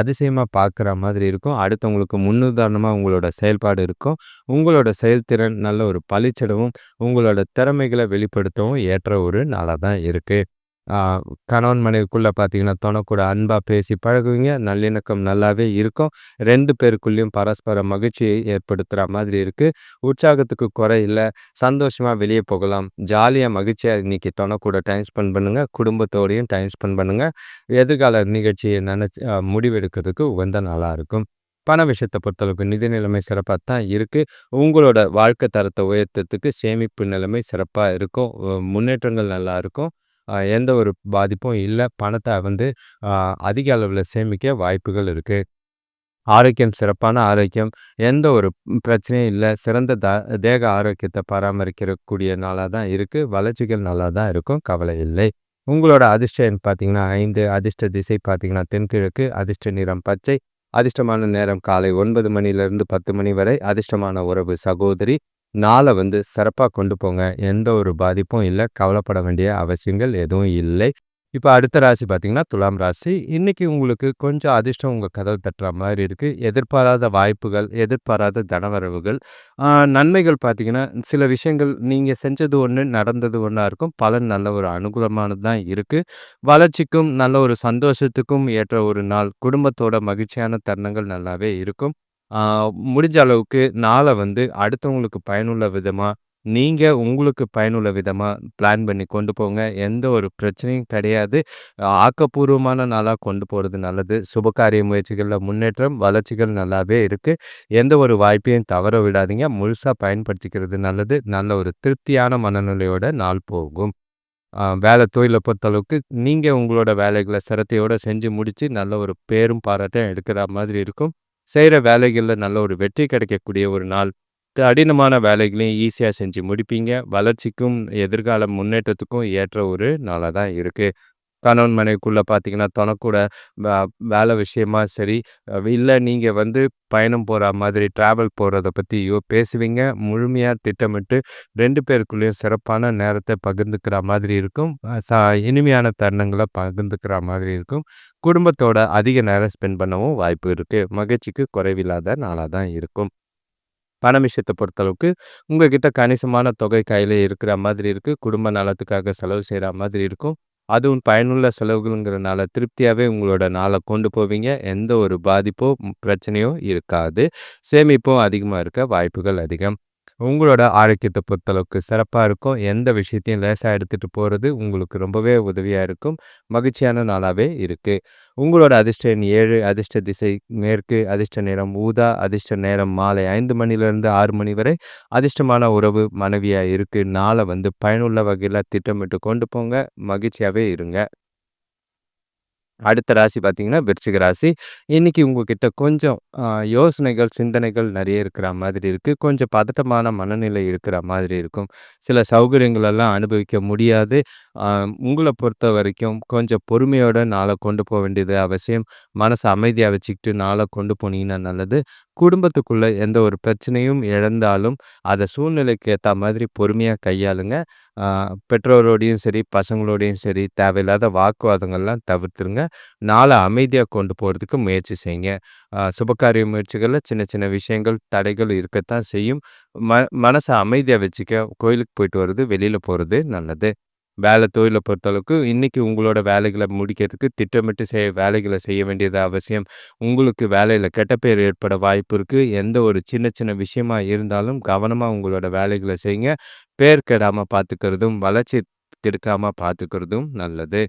அதிசயமாக பார்க்குற மாதிரி இருக்கும். அடுத்தவங்களுக்கு முன்னுதாரணமாக உங்களோட செயல்பாடு இருக்கும். உங்களோட செயல்திறன் நல்ல ஒரு பளிச்சிடவும் உங்களோட திறமைகளை வெளிப்படுத்தவும் ஏற்ற ஒரு நாளாக தான் இருக்குது கணவன் மனைவிக்குள்ளே பார்த்தீங்கன்னா தொணக்கூட அன்பாக பேசி பழகுவீங்க. நல்லிணக்கம் நல்லாவே இருக்கும். ரெண்டு பேருக்குள்ளேயும் பரஸ்பர மகிழ்ச்சியை ஏற்படுத்துகிற மாதிரி இருக்குது உற்சாகத்துக்கு குறை சந்தோஷமாக வெளியே போகலாம். ஜாலியாக மகிழ்ச்சியாக இன்றைக்கி தொணக்கூட டைம் ஸ்பெண்ட் பண்ணுங்கள் குடும்பத்தோடையும் டைம் ஸ்பெண்ட் பண்ணுங்கள் எதிர்கால நிகழ்ச்சியை நினச்சி முடிவெடுக்கிறதுக்கு உகந்த நாளாக இருக்கும். பண விஷயத்தை பொறுத்தளவுக்கு நிதி நிலைமை சிறப்பாக தான் இருக்குது உங்களோட வாழ்க்கை தரத்தை உயர்த்தத்துக்கு சேமிப்பு நிலைமை சிறப்பாக இருக்கும். முன்னேற்றங்கள் நல்லா இருக்கும். எந்த ஒரு பாதிப்பும் இல்லை. பணத்தை வந்து அதிக அளவில் சேமிக்க வாய்ப்புகள் இருக்குது ஆரோக்கியம் சிறப்பான ஆரோக்கியம் எந்த ஒரு பிரச்சனையும் இல்லை. சிறந்த த தேக ஆரோக்கியத்தை பராமரிக்கக்கூடிய நாளாக தான் இருக்குது வளர்ச்சிகள் நல்லா தான் இருக்கும். கவலை இல்லை. உங்களோட அதிர்ஷ்டம் பார்த்தீங்கன்னா ஐந்து அதிர்ஷ்ட திசை பார்த்தீங்கன்னா தென்கிழக்கு அதிர்ஷ்ட நிறம் பச்சை அதிர்ஷ்டமான நேரம் காலை ஒன்பது மணியிலிருந்து பத்து மணி வரை அதிர்ஷ்டமான உறவு சகோதரி நாளை வந்து சிறப்பாக கொண்டு போங்க. எந்த ஒரு பாதிப்பும் இல்லை. கவலைப்பட வேண்டிய அவசியங்கள் எதுவும் இல்லை. இப்போ அடுத்த ராசி பார்த்தீங்கன்னா துலாம் ராசி. இன்றைக்கி உங்களுக்கு கொஞ்சம் அதிர்ஷ்டம் உங்கள் கதவு தட்டுற மாதிரி இருக்குது எதிர்பாராத வாய்ப்புகள் எதிர்பாராத தனவரவுகள். நன்மைகள் பார்த்தீங்கன்னா சில விஷயங்கள் நீங்கள் செஞ்சது ஒன்று நடந்தது ஒன்றா இருக்கும். பலன் நல்ல ஒரு அனுகூலமானது தான் இருக்குது வளர்ச்சிக்கும் நல்ல ஒரு சந்தோஷத்துக்கும் ஏற்ற ஒரு நாள். குடும்பத்தோட மகிழ்ச்சியான தருணங்கள் நல்லாவே இருக்கும். முடிஞ்ச அளவுக்கு நாளை வந்து அடுத்தவங்களுக்கு பயனுள்ள விதமாக நீங்கள் உங்களுக்கு பயனுள்ள விதமாக பிளான் பண்ணி கொண்டு போங்க. எந்த ஒரு பிரச்சனையும் கிடையாது. ஆக்கப்பூர்வமான நாளாக கொண்டு போகிறது நல்லது. சுபகாரிய முயற்சிகளில் முன்னேற்றம் வளர்ச்சிகள் நல்லாவே இருக்குது எந்த ஒரு வாய்ப்பையும் தவற விடாதீங்க. முழுசாக பயன்படுத்திக்கிறது நல்லது. நல்ல ஒரு திருப்தியான மனநிலையோட நாள் போகும். வேலை தொழிலை பொறுத்தளவுக்கு நீங்கள் உங்களோட வேலைகளை சிரத்தையோடு செஞ்சு முடித்து நல்ல ஒரு பேரும் பாராட்டம் எடுக்கிற மாதிரி இருக்கும். செய்கிற வேலைகளில் நல்ல ஒரு வெற்றி கிடைக்கக்கூடிய ஒரு நாள். கடினமான வேலைகளையும் ஈஸியாக செஞ்சு முடிப்பீங்க. வளர்ச்சிக்கும் எதிர்கால முன்னேற்றத்துக்கும் ஏற்ற ஒரு நாளாக தான் இருக்குது கணவன் மனைவிக்குள்ளே பார்த்தீங்கன்னா தனக்கூட வேலை விஷயமா சரி இல்லை நீங்கள் வந்து பயணம் போகிற மாதிரி ட்ராவல் போகிறத பற்றியோ பேசுவீங்க. முழுமையாக திட்டமிட்டு ரெண்டு பேருக்குள்ளேயும் சிறப்பான நேரத்தை பகிர்ந்துக்கிற மாதிரி இருக்கும். ச இனிமையான தருணங்களை பகிர்ந்துக்கிற மாதிரி இருக்கும். குடும்பத்தோட அதிக நேரம் ஸ்பெண்ட் பண்ணவும் வாய்ப்பு இருக்குது மகிழ்ச்சிக்கு குறைவில்லாத நாளாக தான் இருக்கும். பண விஷயத்தை பொறுத்தளவுக்கு உங்ககிட்ட கணிசமான தொகை கையில் இருக்கிற மாதிரி இருக்குது குடும்ப நலத்துக்காக செலவு செய்கிற மாதிரி இருக்கும். அதுவும் பயனுள்ள செலவுகள்ங்கிறனால திருப்தியாகவே உங்களோட நாளை கொண்டு போவீங்க. எந்த ஒரு பாதிப்போ பிரச்சனையோ இருக்காது. சேமிப்பும் அதிகமாக இருக்க வாய்ப்புகள் அதிகம். உங்களோட ஆரோக்கியத்தை பொறுத்தளவுக்கு சிறப்பாக இருக்கும். எந்த விஷயத்தையும் லேசாக எடுத்துகிட்டு போகிறது உங்களுக்கு ரொம்பவே உதவியாக இருக்கும். மகிழ்ச்சியான நாளாகவே இருக்குது உங்களோட அதிர்ஷ்ட எண் ஏழு அதிர்ஷ்ட திசை மேற்கு அதிர்ஷ்ட நேரம் ஊதா அதிர்ஷ்ட நேரம் மாலை ஐந்து மணிலேருந்து ஆறு மணி வரை அதிர்ஷ்டமான உறவு மனைவியாக இருக்குது நாளை வந்து பயனுள்ள வகையில் திட்டமிட்டு கொண்டு போங்க. மகிழ்ச்சியாகவே இருங்க. அடுத்த ராசி பார்த்தீங்கன்னா விருச்சிக ராசி. இன்னைக்கு உங்ககிட்ட கொஞ்சம் யோசனைகள் சிந்தனைகள் நிறைய இருக்கிற மாதிரி இருக்குது கொஞ்சம் பதட்டமான மனநிலை இருக்கிற மாதிரி இருக்கும். சில சௌகரியங்கள் எல்லாம் அனுபவிக்க முடியாது. உங்களை பொறுத்த வரைக்கும் கொஞ்சம் பொறுமையோட நாளை கொண்டு போக வேண்டியது அவசியம். மனசை அமைதியாக வச்சுக்கிட்டு நாளை கொண்டு போனீங்கன்னா நல்லது. குடும்பத்துக்குள்ள எந்த ஒரு பிரச்சனையும் இழந்தாலும் அதை சூழ்நிலைக்கு ஏற்ற மாதிரி பொறுமையாக கையாளுங்க. பெற்றோரோடையும் சரி பசங்களோடையும் சரி தேவையில்லாத வாக்குவாதங்கள்லாம் தவிர்த்துருங்க. நாளை அமைதியாக கொண்டு போகிறதுக்கு முயற்சி செய்யுங்க. சுபகாரிய முயற்சிகளில் சின்ன சின்ன விஷயங்கள் தடைகள் இருக்கத்தான் செய்யும். ம மனசை அமைதியாக வச்சுக்க கோயிலுக்கு போயிட்டு வர்றது வெளியில் போகிறது நல்லது. வேலை தொழிலை பொறுத்தளவுக்கு இன்றைக்கி உங்களோட வேலைகளை முடிக்கிறதுக்கு திட்டமிட்டு செய்ய வேலைகளை செய்ய வேண்டியது அவசியம். உங்களுக்கு வேலையில் கெட்ட பேர் ஏற்பட வாய்ப்பு இருக்குது எந்த ஒரு சின்ன சின்ன விஷயமா இருந்தாலும் கவனமாக உங்களோட வேலைகளை செய்யுங்க பேர் கெடாமல் பார்த்துக்கிறதும் வளர்ச்சி கெடுக்காமல் பார்த்துக்கிறதும் நல்லது.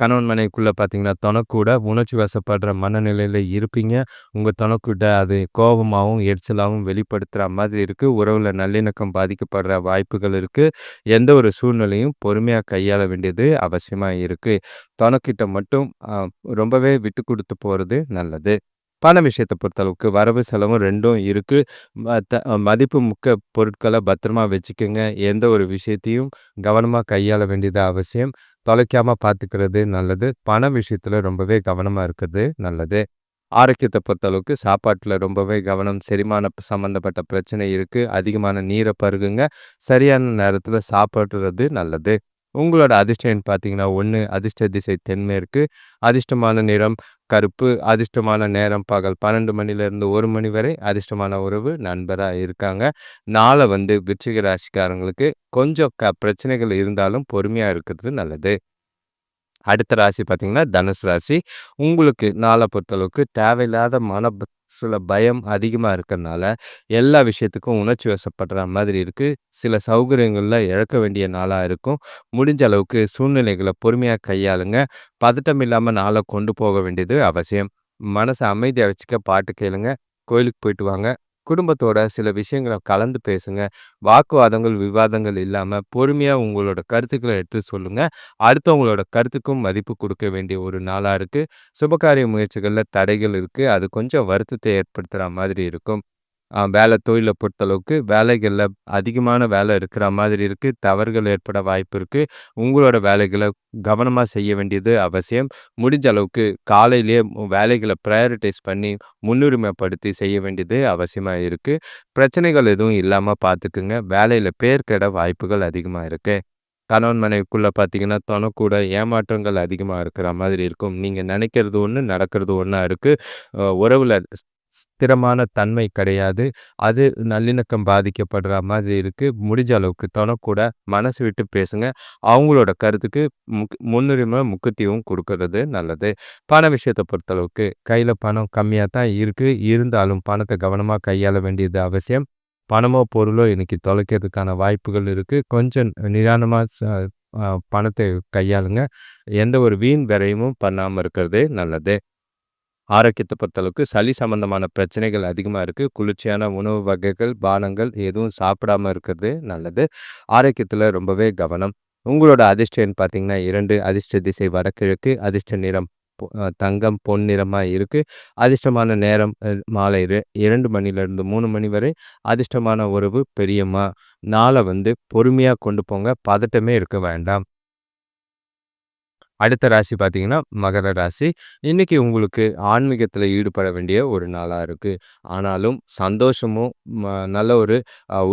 கணவன் மனைவிக்குள்ளே பார்த்தீங்கன்னா தனக்கூட உணர்ச்சி வசப்படுற மனநிலையில் இருப்பீங்க. உங்கள் தனக்கூட அது கோபமாகவும் எரிச்சலாகவும் வெளிப்படுத்துகிற மாதிரி இருக்குது உறவில் நல்லிணக்கம் பாதிக்கப்படுற வாய்ப்புகள் இருக்குது எந்த ஒரு சூழ்நிலையும் பொறுமையாக கையாள வேண்டியது அவசியமாக இருக்குது தனக்கிட்ட மட்டும் ரொம்பவே விட்டு கொடுத்து போகிறது நல்லது. பண விஷயத்தை பொறுத்தளவுக்கு வரவு செலவும் ரெண்டும் இருக்குது மதிப்பு மிக்க பொருட்களை பத்திரமா வச்சுக்கோங்க. எந்த ஒரு விஷயத்தையும் கவனமாக கையாள வேண்டியது அவசியம். தொலைக்காமல் பார்த்துக்கிறது நல்லது. பண விஷயத்தில் ரொம்பவே கவனமாக இருக்கிறது நல்லது. ஆரோக்கியத்தை பொறுத்தளவுக்கு சாப்பாட்டில் ரொம்பவே கவனம் செரிமான சம்மந்தப்பட்ட பிரச்சனை இருக்குது அதிகமான நீரை பருகுங்க. சரியான நேரத்தில் சாப்பிட்றது நல்லது. உங்களோட அதிர்ஷ்டம் பார்த்தீங்கன்னா ஒன்று அதிர்ஷ்ட திசை தென்மேற்கு. அதிர்ஷ்டமான நிறம் கருப்பு அதிர்ஷ்டமான நேரம் பகல் பன்னெண்டு மணிலேருந்து ஒரு மணி வரை அதிர்ஷ்டமான உறவு நண்பராக இருக்காங்க. நாளை வந்து விருச்சிக ராசிக்காரங்களுக்கு கொஞ்சம் க பிரச்சனைகள் இருந்தாலும் பொறுமையாக இருக்கிறது நல்லது. அடுத்த ராசி பார்த்தீங்கன்னா தனுசு ராசி. உங்களுக்கு நாளை பொறுத்தளவுக்கு தேவையில்லாத மன சில பயம் அதிகமாக இருக்கிறனால எல்லா விஷயத்துக்கும் உணர்ச்சி வசப்படுற மாதிரி இருக்குது சில சௌகரியங்களில் இழக்க வேண்டிய நாளாக இருக்கும். முடிஞ்ச அளவுக்கு சூழ்நிலைகளை பொறுமையாக கையாளுங்க. பதட்டம் இல்லாமல் நாளை கொண்டு போக வேண்டியது அவசியம். மனசை அமைதியாக வச்சுக்க பாட்டு கேளுங்க. கோயிலுக்கு போயிட்டு வாங்க. குடும்பத்தோட சில விஷயங்களை கலந்து பேசுங்க. வாக்குவாதங்கள் விவாதங்கள் இல்லாமல் பொறுமையாக உங்களோட கருத்துக்களை எடுத்து சொல்லுங்கள் அடுத்தவங்களோட கருத்துக்கும் மதிப்பு கொடுக்க வேண்டிய ஒரு நாளாக இருக்குது சுபகாரிய முயற்சிகளில் தடைகள் இருக்குது அது கொஞ்சம் வருத்தத்தை ஏற்படுத்துகிற மாதிரி இருக்கும். வேலை தொழிலை பொறுத்தளவுக்கு வேலைகளில் அதிகமான வேலை இருக்கிற மாதிரி இருக்குது தவறுகள் ஏற்பட வாய்ப்பு இருக்குது உங்களோட வேலைகளை கவனமாக செய்ய வேண்டியது அவசியம். முடிஞ்ச அளவுக்கு காலையிலேயே வேலைகளை ப்ரையாரிட்டைஸ் பண்ணி முன்னுரிமைப்படுத்தி செய்ய வேண்டியது அவசியமாக இருக்குது பிரச்சனைகள் எதுவும் இல்லாமல் பார்த்துக்குங்க. வேலையில் பேர் கெட வாய்ப்புகள் அதிகமாக இருக்குது கணவன் மனைவிக்குள்ளே பார்த்தீங்கன்னா, தொணக்கூட ஏமாற்றங்கள் அதிகமாக இருக்கிற மாதிரி இருக்கும். நீங்கள் நினைக்கிறது ஒன்று நடக்கிறது ஒன்றா இருக்குது உறவில் ஸ்திரமான தன்மை கிடையாது. அது நல்லிணக்கம் பாதிக்கப்படுற மாதிரி இருக்குது முடிஞ்ச அளவுக்கு தொணக்கூட மனசு விட்டு பேசுங்க. அவங்களோட கருத்துக்கு முக் முன்னுரிமை, முக்கியத்துவம் கொடுக்கறது நல்லது. பண விஷயத்தை பொறுத்தளவுக்கு கையில் பணம் கம்மியாக தான் இருக்குது இருந்தாலும் பணத்தை கவனமாக கையாள வேண்டியது அவசியம். பணமோ, பொருளோ இன்னைக்கு தொலைக்கிறதுக்கான வாய்ப்புகள் இருக்குது கொஞ்சம் நிதானமாக ச பணத்தை கையாளுங்க. எந்த ஒரு வீண் விரயமும் பண்ணாமல் இருக்கிறது நல்லது. ஆரோக்கியத்தை பொறுத்தளவுக்கு சளி சம்பந்தமான பிரச்சனைகள் அதிகமாக இருக்குது குளிர்ச்சியான உணவு வகைகள், பானங்கள் எதுவும் சாப்பிடாம இருக்கிறது நல்லது. ஆரோக்கியத்தில் ரொம்பவே கவனம். உங்களோட அதிர்ஷ்டம்னு பார்த்திங்கன்னா பார்த்தீங்கன்னா 2 அதிர்ஷ்ட திசை வடகிழக்கு, அதிர்ஷ்ட நிறம் பொ தங்கம், பொன் நிறமாக இருக்குது அதிர்ஷ்டமான நேரம் மாலை இரண்டு மணிலேருந்து மூணு மணி வரை. அதிர்ஷ்டமான உறவு பெரியம்மா. நாளை வந்து பொறுமையாக கொண்டு போங்க. பதட்டமே இருக்க வேண்டாம். அடுத்த ராசி பார்த்தீங்கன்னா, மகர ராசி. இன்னைக்கு உங்களுக்கு ஆன்மீகத்தில் ஈடுபட வேண்டிய ஒரு நாளாக இருக்குது ஆனாலும் சந்தோஷமும், ம நல்ல ஒரு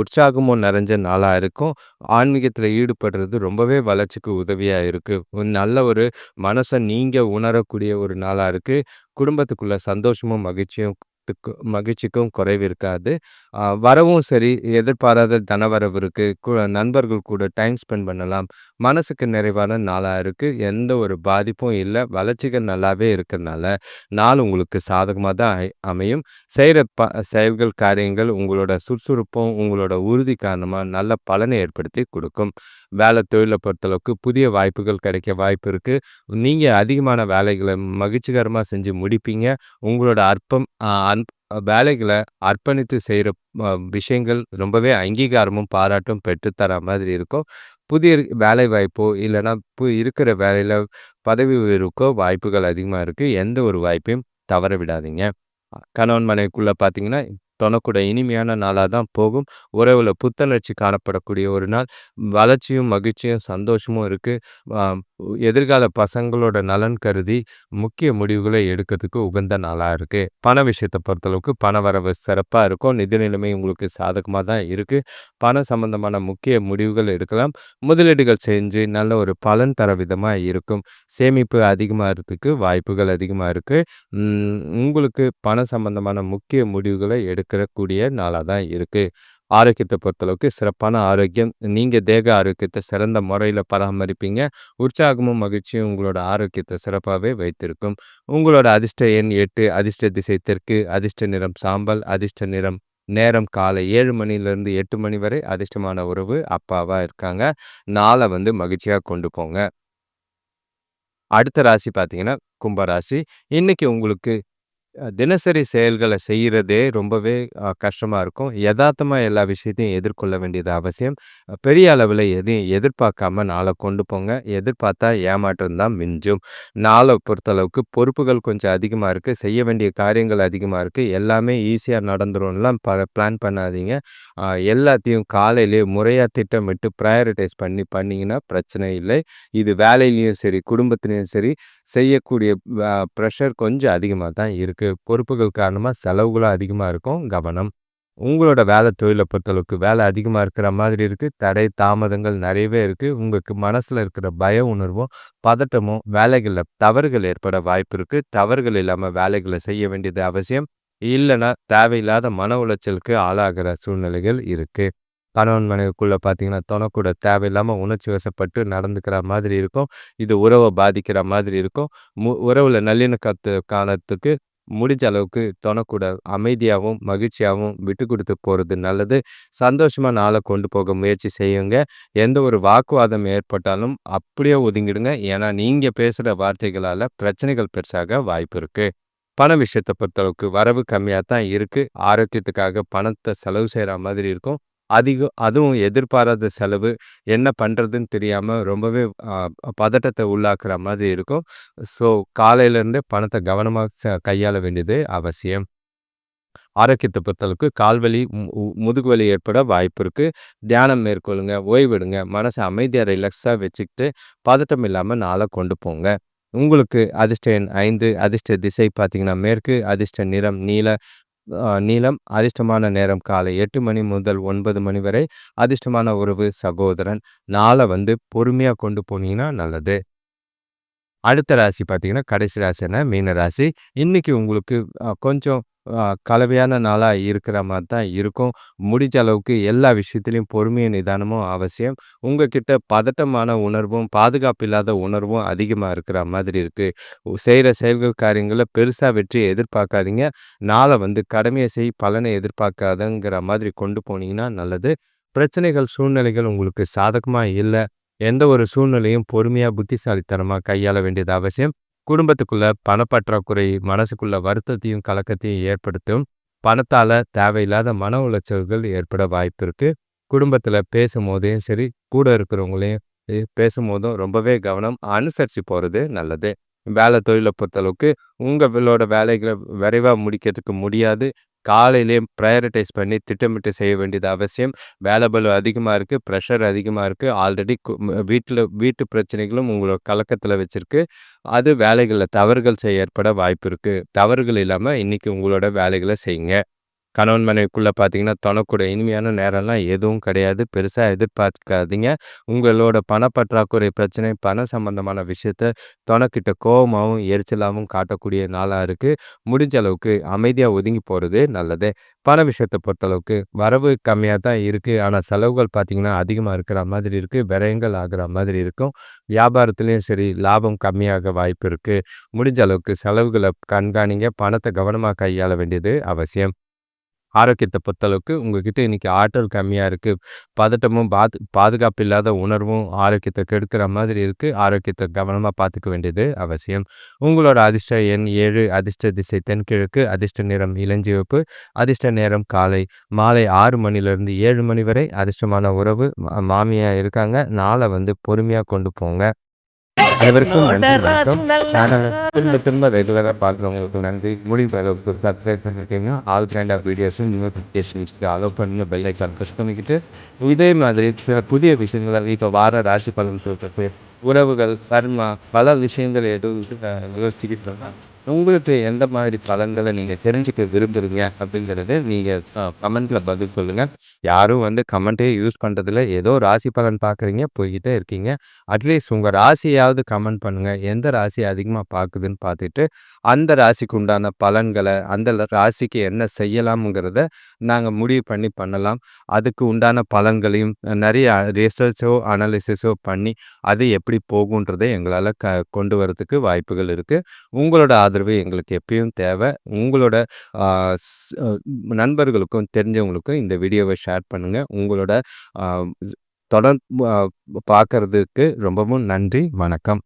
உற்சாகமும் நிறைஞ்ச நாளாக இருக்கும். ஆன்மீகத்தில் ஈடுபடுறது ரொம்பவே வளர்ச்சிக்கு உதவியாக இருக்குது நல்ல ஒரு மனசை நீங்கள் உணரக்கூடிய ஒரு நாளாக இருக்குது குடும்பத்துக்குள்ளே சந்தோஷமும், மகிழ்ச்சியும் த்துக்கு மகிழ்ச்சிக்கும் குறைவு இருக்காது. வரவும் சரி, எதிர்பாராத தனவரவு இருக்குது நண்பர்கள் கூட டைம் ஸ்பெண்ட் பண்ணலாம். மனசுக்கு நிறைவான நாளாக இருக்குது எந்த ஒரு பாதிப்பும் இல்லை வளர்ச்சிகள் நல்லாவே இருக்கிறதுனால நாள் உங்களுக்கு சாதகமாக தான் அமையும். செய்கிற ப செயல்கள், காரியங்கள் உங்களோட சுறுசுறுப்பும், உங்களோட உறுதி காரணமாக நல்ல பலனை ஏற்படுத்தி கொடுக்கும் வேலை தொழிலை பொறுத்தளவுக்கு புதிய வாய்ப்புகள் கிடைக்க வாய்ப்பு இருக்குது நீங்கள் அதிகமான வேலைகளை மகிழ்ச்சிகரமாக செஞ்சு முடிப்பீங்க. உங்களோட அற்பம் அன் வேலைகளை அர்ப்பணித்து செய்கிற விஷயங்கள் ரொம்பவே அங்கீகாரமும், பாராட்டும் பெற்றுத்தர மாதிரி இருக்கும். புதிய வேலை வாய்ப்போ, இல்லைன்னா பு இருக்கிற வேலையில் பதவி உயர்வுக்கோ வாய்ப்புகள் அதிகமாக இருக்குது எந்த ஒரு வாய்ப்பையும் தவற விடாதீங்க. கணவன் மனைவிக்குள்ளே பார்த்தீங்கன்னா, தொணக்கூட இனிமையான நாளாக தான் போகும். உறவில் புத்துணர்ச்சி காணப்படக்கூடிய ஒரு நாள். வளர்ச்சியும், மகிழ்ச்சியும், சந்தோஷமும் இருக்குது எதிர்கால பசங்களோட நலன் கருதி முக்கிய முடிவுகளை எடுக்கிறதுக்கு உகந்த நாளாக இருக்குது பண விஷயத்தை பொறுத்தளவுக்கு பண வரவு சிறப்பாக இருக்கும். நிதி நிலைமை உங்களுக்கு சாதகமாக தான் இருக்குது பண சம்பந்தமான முக்கிய முடிவுகள் எடுக்கலாம். முதலீடுகள் செஞ்சு நல்ல ஒரு பலன் தர விதமாக இருக்கும். சேமிப்பு அதிகமாகறதுக்கு வாய்ப்புகள் அதிகமாக இருக்குது உங்களுக்கு பண சம்பந்தமான முக்கிய முடிவுகளை எடுக்கக்கூடிய நாளாக தான் இருக்குது ஆரோக்கியத்தை பொறுத்தளவுக்கு சிறப்பான ஆரோக்கியம். நீங்க தேக ஆரோக்கியத்தை சிறந்த முறையில பராமரிப்பீங்க. உற்சாகமும், மகிழ்ச்சியும் உங்களோட ஆரோக்கியத்தை சிறப்பாகவே வைத்திருக்கும். உங்களோட அதிர்ஷ்ட எண் எட்டு அதிர்ஷ்ட திசை தெற்கு, அதிர்ஷ்ட நிறம் சாம்பல், அதிர்ஷ்ட நிறம் நேரம் காலை ஏழு மணிலேருந்து எட்டு மணி வரை. அதிர்ஷ்டமான உறவு அப்பாவாக இருக்காங்க. நாளை வந்து மகிழ்ச்சியா கொண்டு போங்க. அடுத்த ராசி பார்த்தீங்கன்னா, கும்பராசி இன்னைக்கு உங்களுக்கு தினசரி செயல்களை செய்கிறதே ரொம்பவே கஷ்டமாக இருக்கும். யதார்த்தமாக எல்லா விஷயத்தையும் எதிர்கொள்ள வேண்டியது அவசியம். பெரிய அளவில் எதையும் எதிர்பார்க்காம நாளை கொண்டு போங்க. எதிர்பார்த்தா ஏமாற்றம் தான் மிஞ்சும். நாளை பொறுத்தளவுக்கு பொறுப்புகள் கொஞ்சம் அதிகமாக இருக்குது செய்ய வேண்டிய காரியங்கள் அதிகமாக இருக்குது எல்லாமே ஈஸியாக நடந்துரும்லாம் ப பிளான் பண்ணாதீங்க. எல்லாத்தையும் காலையிலேயே முறையாக திட்டமிட்டு ப்ரையாரிட்டைஸ் பண்ணி பண்ணீங்கன்னா பிரச்சனை இல்லை. இது வேலையிலையும் சரி, குடும்பத்துலேயும் சரி, செய்யக்கூடிய ப்ரெஷர் கொஞ்சம் அதிகமாக தான் இருக்குது இருக்கு. பொறுப்புகள் காரணமாக செலவுகளும் அதிகமாக இருக்கும். கவனம். உங்களோட வேலை தொழிலை பொறுத்தளவுக்கு வேலை அதிகமாக இருக்கிற மாதிரி இருக்குது தடை, தாமதங்கள் நிறையவே இருக்குது உங்களுக்கு மனசில் இருக்கிற பய உணர்வும், பதட்டமும் வேலைகளில் தவறுகள் ஏற்பட வாய்ப்பு இருக்குது தவறுகள் இல்லாமல் வேலைகளை செய்ய வேண்டியது அவசியம். இல்லைன்னா தேவையில்லாத மன உளைச்சலுக்கு ஆளாகிற சூழ்நிலைகள் இருக்குது கணவன் மனைவிக்குள்ளே பார்த்தீங்கன்னா, தொணக்கூட தேவையில்லாமல் உணர்ச்சி வசப்பட்டு நடந்துக்கிற மாதிரி இருக்கும். இது உறவை பாதிக்கிற மாதிரி இருக்கும். மு உறவில் நல்லிணக்கத்து காணத்துக்கு முடிஞ்ச அளவுக்கு தொணக்கூட அமைதியாவும், மகிழ்ச்சியாவும் விட்டு கொடுத்து போறது நல்லது. சந்தோஷமா நாள கொண்டு போக முயற்சி செய்யுங்க. எந்த ஒரு வாக்குவாதம் ஏற்பட்டாலும் அப்படியே ஒதுங்கிடுங்க. ஏன்னா, நீங்க பேசுற வார்த்தைகளால பிரச்சனைகள் பெருசாக வாய்ப்பு இருக்கு. பண விஷயத்த பொறுத்தளவுக்கு வரவு கம்மியா தான் இருக்கு. ஆரோக்கியத்துக்காக பணத்தை செலவு செய்கிற மாதிரி இருக்கும். அதிகம் அதுவும் எதிர்பாராத செலவு. என்ன பண்றதுன்னு தெரியாமல் ரொம்பவே பதட்டத்தை உள்ளாக்குற மாதிரி இருக்கும். ஸோ, காலையிலேருந்தே பணத்தை கவனமாக ச கையாள வேண்டியது அவசியம். ஆரோக்கியத்தை பொறுத்தளவுக்கு கால்வலி முதுகு வலி ஏற்பட வாய்ப்பு இருக்குது தியானம் மேற்கொள்ளுங்க ஓய்வெடுங்க மனசை அமைதியாக ரிலாக்ஸாக வச்சுக்கிட்டு பதட்டம் இல்லாமல் நாளை கொண்டு போங்க உங்களுக்கு அதிர்ஷ்ட எண் ஐந்து அதிர்ஷ்ட திசை பார்த்தீங்கன்னா மேற்கு அதிர்ஷ்ட நிறம் நீல நீளம் அதிர்ஷ்டமான நேரம் காலை எட்டு மணி முதல் ஒன்பது மணி வரை அதிர்ஷ்டமான உறவு சகோதரன். நாளை வந்து பொறுமையாக கொண்டு போனீங்கன்னா நல்லது. அடுத்த ராசி பார்த்தீங்கன்னா கடைசி ராசினா மீன ராசி. இன்னைக்கு உங்களுக்கு கொஞ்சம் கலவையான நாளாக இருக்கிற மாதிரி தான் இருக்கும். முடிஞ்ச அளவுக்கு எல்லா விஷயத்துலையும் பொறுமையும் நிதானமும் அவசியம். உங்ககிட்ட பதட்டமான உணர்வும் பாதுகாப்பு இல்லாத உணர்வும் அதிகமாக இருக்கிற மாதிரி இருக்குது செய்கிற செயல்கள் காரியங்களில் பெருசாக வெற்றியை எதிர்பார்க்காதீங்க. நாளை வந்து கடமையை செய் பலனை எதிர்பார்க்காதங்கிற மாதிரி கொண்டு போனீங்கன்னா நல்லது. பிரச்சனைகள் சூழ்நிலைகள் உங்களுக்கு சாதகமாக இல்லை. எந்த ஒரு சூழ்நிலையும் பொறுமையாக புத்திசாலித்தனமாக கையாள வேண்டியது அவசியம். குடும்பத்துக்குள்ள பணப்பற்றாக்குறை மனசுக்குள்ள வருத்தத்தையும் கலக்கத்தையும் ஏற்படுத்தும் பணத்தால் தேவையில்லாத மன உளைச்சல்கள் ஏற்பட வாய்ப்பு இருக்குது குடும்பத்தில் பேசும்போதையும் சரி கூட இருக்கிறவங்களையும் பேசும்போதும் ரொம்பவே கவனம் அனுசரித்து போகிறது நல்லது. வேலை தொழிலை பொறுத்தளவுக்கு உங்களோட வேலைகளை விரைவாக முடிக்கிறதுக்கு முடியாது. காலையிலே ப்ரையாரிட்டைஸ் பண்ணி திட்டமிட்டு செய்ய வேண்டியது அவசியம். வேலை பலு அதிகமாக இருக்குது ப்ரெஷர் அதிகமாக இருக்குது ஆல்ரெடி வீட்டில் வீட்டு பிரச்சனைகளும் உங்களோட கலக்கத்தில் வச்சுருக்கு. அது வேலைகளில் தவறுகள் செய்ய ஏற்பட வாய்ப்பு இருக்குது தவறுகள் இல்லாமல் இன்றைக்கி உங்களோட வேலைகளை செய்யுங்க. கணவன் மனைவிக்குள்ளே பார்த்தீங்கன்னா தொணக்கூட இனிமையான நேரம்லாம் எதுவும் கிடையாது. பெருசாக எதிர்பார்க்காதீங்க. உங்களோட பணப்பற்றாக்குறை பிரச்சனை பண சம்பந்தமான விஷயத்த தொணக்கிட்ட கோபமாகவும் எரிச்சலாகவும் காட்டக்கூடிய நாளாக இருக்குது முடிஞ்ச அளவுக்கு அமைதியாக ஒதுங்கி போகிறது நல்லது. பண விஷயத்தை பொறுத்தளவுக்கு வரவு கம்மியாக தான் இருக்குது ஆனால் செலவுகள் பார்த்திங்கன்னா அதிகமாக இருக்கிற மாதிரி இருக்குது விரயங்கள் ஆகிற மாதிரி இருக்கும். வியாபாரத்துலேயும் சரி லாபம் கம்மியாக வாய்ப்பு இருக்குது முடிஞ்ச அளவுக்கு செலவுகளை கண்காணிங்க. பணத்தை கவனமாக கையாள வேண்டியது அவசியம். ஆரோக்கியத்தை பொறுத்தளவுக்கு உங்ககிட்ட இன்றைக்கி ஆற்றல் கம்மியாக இருக்குது பதட்டமும் பாது பாதுகாப்பு இல்லாத உணர்வும் ஆரோக்கியத்தை கெடுக்கிற மாதிரி இருக்குது ஆரோக்கியத்தை கவனமாக பார்த்துக்க வேண்டியது அவசியம். உங்களோட அதிர்ஷ்ட எண் ஏழு அதிர்ஷ்ட திசை தென்கிழக்கு அதிர்ஷ்ட நிறம் இளஞ்சிவப்பு அதிர்ஷ்ட நேரம் காலை. மாலை ஆறு மணிலேருந்து ஏழு மணி வரை அதிர்ஷ்டமான உறவு மாமியாக இருக்காங்க. நாளை வந்து பொறுமையாக கொண்டு போங்க. அனைவருக்கும் நன்றி வணக்கம். திரும்ப திரும்ப ரெகுலராக பார்க்குறவங்களுக்கு நன்றி. முடிவு அளவுக்கு சப்ஸ்கிரைப் பண்ணிருக்கீங்க ஆல் கைண்ட் ஆஃப் வீடியோஸும் நோட்டிஃபிகேஷன்ஸ்க்கு அலோவ் பண்ணி பெல் ஐக்கான் ப்ரெஸ் பண்ணிக்கிட்டு. இதே மாதிரி புதிய விஷயங்களை இப்போ வார ராசி பலன் சொல்கிறது உறவுகள் கர்மா பல விஷயங்கள் எதுவும் யோசிச்சுக்கிட்டு உங்களுக்கு எந்த மாதிரி பலன்களை நீங்கள் தெரிஞ்சுக்க விரும்புகிறீங்க அப்படிங்கிறது நீங்கள் கமெண்ட்டில் பதில் சொல்லுங்கள் யாரும் வந்து கமெண்ட்டே யூஸ் பண்ணுறதில்ல ஏதோ ராசி பலன் பார்க்குறீங்க போய்கிட்டே இருக்கீங்க. அட்லீஸ்ட் உங்கள் ராசியாவது கமெண்ட் பண்ணுங்கள் எந்த ராசி அதிகமாக பார்க்குதுன்னு பார்த்துட்டு அந்த ராசிக்கு உண்டான பலன்களை அந்த ராசிக்கு என்ன செய்யலாம்ங்கிறத நாங்கள் முடிவு பண்ணி பண்ணலாம். அதுக்கு உண்டான பலன்களையும் நிறைய ரிசர்ச்சோ அனாலிசிஸோ பண்ணி அது எப்படி போகுன்றதை எங்களால் க கொண்டு வரதுக்கு வாய்ப்புகள் இருக்குது உங்களோட ஆதரவு எங்களுக்கு எப்பயும் தேவை. உங்களோட நண்பர்களுக்கும் தெரிஞ்சவங்களுக்கும் இந்த வீடியோவை ஷேர் பண்ணுங்கள் உங்களோட தொடர் பார்க்கறதுக்கு ரொம்பவும் நன்றி. வணக்கம்.